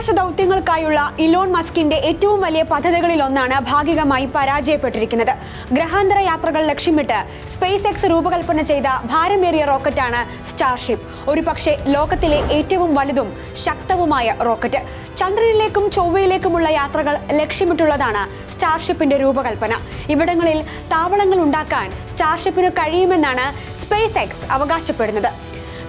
യാത്രകൾക്കായുള്ള Elon മസ്കിന്റെ ഏറ്റവും വലിയ പദ്ധതികളിൽ ഒന്നാണ് ഭാഗികമായി പരാജയപ്പെട്ടിരിക്കുന്നത്. ഗ്രഹാന്തര യാത്രകൾ ലക്ഷ്യമിട്ട് സ്പേസ് എക്സ് രൂപകൽപ്പന ചെയ്ത ഭാരമേറിയ റോക്കറ്റാണ് സ്റ്റാർഷിപ്പ്. ഒരു പക്ഷേ ലോകത്തിലെ ഏറ്റവും വലുതും ശക്തവുമായ റോക്കറ്റ്. ചന്ദ്രനിലേക്കും ചൊവ്വയിലേക്കുമുള്ള യാത്രകൾ ലക്ഷ്യമിട്ടുള്ളതാണ് സ്റ്റാർഷിപ്പിന്റെ രൂപകൽപ്പന. ഇവിടങ്ങളിൽ താവളങ്ങൾ ഉണ്ടാക്കാൻ സ്റ്റാർഷിപ്പിന് കഴിയുമെന്നാണ് സ്പേസ് എക്സ് അവകാശപ്പെടുന്നത്.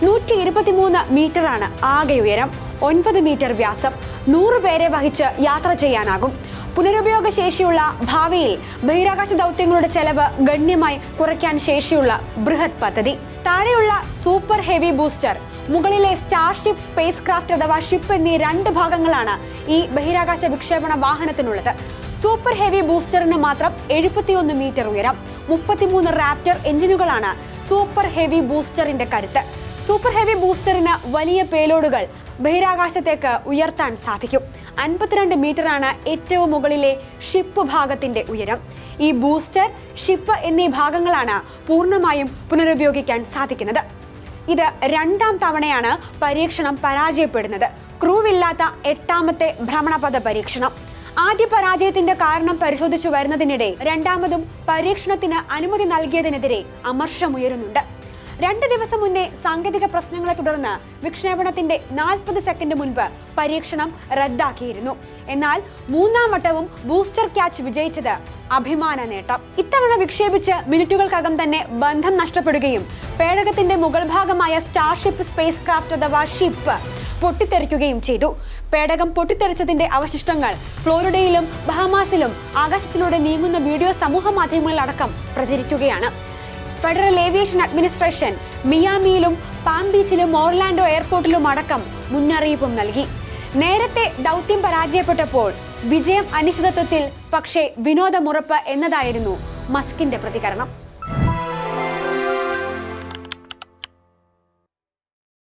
നൂറ്റി ഇരുപത്തിമൂന്ന് മീറ്ററാണ് ആകെ ഉയരം. ഒൻപത് മീറ്റർ വ്യാസം നൂറ് പേരെ വഹിച്ച് യാത്ര ചെയ്യാനാകും. പുനരുപയോഗ ശേഷിയുള്ള ഭാവിയിൽ ബഹിരാകാശ ദൗത്യങ്ങളുടെ ചെലവ് ഗണ്യമായി കുറയ്ക്കാൻ ശേഷിയുള്ള ബൃഹത് പദ്ധതി. താഴെയുള്ള സൂപ്പർ ഹെവി ബൂസ്റ്റർ മുകളിലെ സ്റ്റാർഷിപ്പ് സ്പേസ് ക്രാഫ്റ്റ് അഥവാ ഷിപ്പ് എന്നീ രണ്ട് ഭാഗങ്ങളാണ് ഈ ബഹിരാകാശ വിക്ഷേപണ വാഹനത്തിനുള്ളത്. സൂപ്പർ ഹെവി ബൂസ്റ്ററിന് മാത്രം എഴുപത്തിയൊന്ന് മീറ്റർ ഉയരം മുപ്പത്തിമൂന്ന് റാപ്റ്റർ എഞ്ചിനുകളാണ് സൂപ്പർ ഹെവി ബൂസ്റ്ററിന്റെ കരുത്ത്. സൂപ്പർ ഹെവി ബൂസ്റ്ററിന് വലിയ പേലോഡുകൾ ബഹിരാകാശത്തേക്ക് ഉയർത്താൻ സാധിക്കും. അൻപത്തിരണ്ട് മീറ്ററാണ് ഏറ്റവും മുകളിലെ ഷിപ്പ് ഭാഗത്തിന്റെ ഉയരം. ഈ ബൂസ്റ്റർ ഷിപ്പ് എന്നീ ഭാഗങ്ങളാണ് പൂർണമായും പുനരുപയോഗിക്കാൻ സാധിക്കുന്നത്. ഇത് രണ്ടാം തവണയാണ് പരീക്ഷണം പരാജയപ്പെടുന്നത്. ക്രൂവില്ലാത്ത എട്ടാമത്തെ ഭ്രമണപഥ പരീക്ഷണം. ആദ്യ പരാജയത്തിന്റെ കാരണം പരിശോധിച്ചു വരുന്നതിനിടെ രണ്ടാമതും പരീക്ഷണത്തിന് അനുമതി നൽകിയതിനെതിരെ അമർഷമുയരുന്നുണ്ട്. രണ്ട് ദിവസം മുന്നേ സാങ്കേതിക പ്രശ്നങ്ങളെ തുടർന്ന് വിക്ഷേപണത്തിന്റെ നാൽപ്പത് സെക്കൻഡ് മുൻപ് പരീക്ഷണം റദ്ദാക്കിയിരുന്നു. എന്നാൽ മൂന്നാം വട്ടവും ബൂസ്റ്റർ ക്യാച്ച് വിജയിച്ചത് അഭിമാന നേട്ടം. ഇത്തവണ വിക്ഷേപിച്ച് മിനിറ്റുകൾക്കകം തന്നെ ബന്ധം നഷ്ടപ്പെടുകയും പേടകത്തിന്റെ മുകൾ ഭാഗമായ സ്റ്റാർഷിപ്പ് സ്പേസ് ക്രാഫ്റ്റ് അഥവാ ഷിപ്പ് പൊട്ടിത്തെറിക്കുകയും ചെയ്തു. പേടകം പൊട്ടിത്തെറിച്ചതിന്റെ അവശിഷ്ടങ്ങൾ ഫ്ലോറിഡയിലും ബഹമാസിലും ആകാശത്തിലൂടെ നീങ്ങുന്ന വീഡിയോ സമൂഹ മാധ്യമങ്ങളിലടക്കം പ്രചരിക്കുകയാണ്. ഫെഡറൽ ഏവിയേഷൻ അഡ്മിനിസ്ട്രേഷൻ മിയാമിയിലും പാം ബീച്ചിലും ഓർലാൻഡോ എയർപോർട്ടിലും അടക്കം മുന്നറിയിപ്പും നൽകി. നേരത്തെ ദൗത്യം പരാജയപ്പെട്ടപ്പോൾ വിജയം അനിശ്ചിതത്വത്തിൽ പക്ഷേ വിനോദമുറപ്പ് എന്നതായിരുന്നു മസ്കിന്റെ പ്രതികരണം.